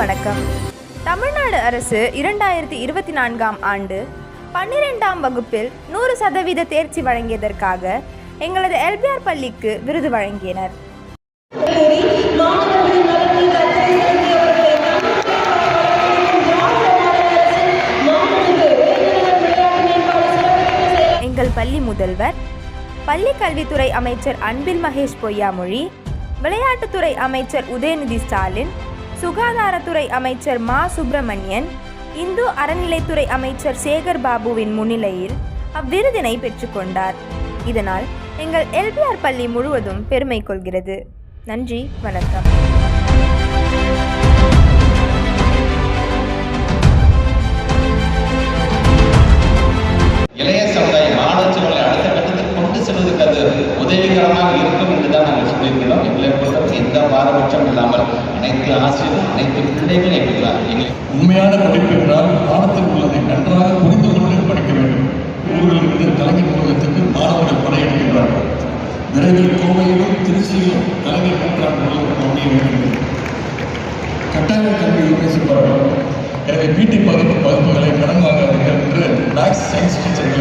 வணக்கம். தமிழ்நாடு அரசு இரண்டாயிரத்தி இருபத்தி நான்காம் ஆண்டு பன்னிரெண்டாம் வகுப்பில் நூறு சதவீத தேர்ச்சி வழங்கியதற்காக எங்களது எல்பிஆர் பள்ளிக்கு விருது வழங்கினர். எங்கள் பள்ளி முதல்வர் பள்ளி கல்வித்துறை அமைச்சர் அன்பில் மகேஷ் பொய்யாமொழி விளையாட்டுத்துறை அமைச்சர் உதயநிதி ஸ்டாலின் சுகாதாரத்துறை அமைச்சர் மா. சுப்பிரமணியன் இந்து அறநிலைத்துறை அமைச்சர் சேகர் பாபுவின் முன்னிலையில் அவ்விருதினை பெற்றுக்கொண்டார் இதனால் எங்கள் எல்பிஆர் பள்ளி முழுவதும் பெருமை கொள்கிறது. நன்றி வணக்கம். உதவிகரமாக இருக்கும் என்று தான் நாங்கள் சொல்லியிருக்கிறோம். எங்களை பொறுத்தவரை எந்த பாரபட்சம் இல்லாமல் அனைத்து ஆசிரியர்கள் அனைத்து பிள்ளைகளும் எங்களுக்கிறார் எங்களை உண்மையான படிப்பு என்றால் பாடத்தில் உள்ளதை நன்றாக புரிந்து கொண்டு படிக்க வேண்டும். ஊரிலிருந்து கலைஞர் நூலகத்துக்கு மாணவர்கள் படையெடுக்கின்றார்கள். விரைவில் கோவையிலும் திருச்சியிலும் கலைஞர் நூற்றாண்டு நூலகம் அமைய வேண்டும். கட்டாய கல்வி பேசுகிறார்கள் எனவே பிடி பகுப்பு பகுப்புகளை கடன் வாங்காதீர்கள் என்று மேக்ஸ் சயின்ஸ் டீச்சர்கள்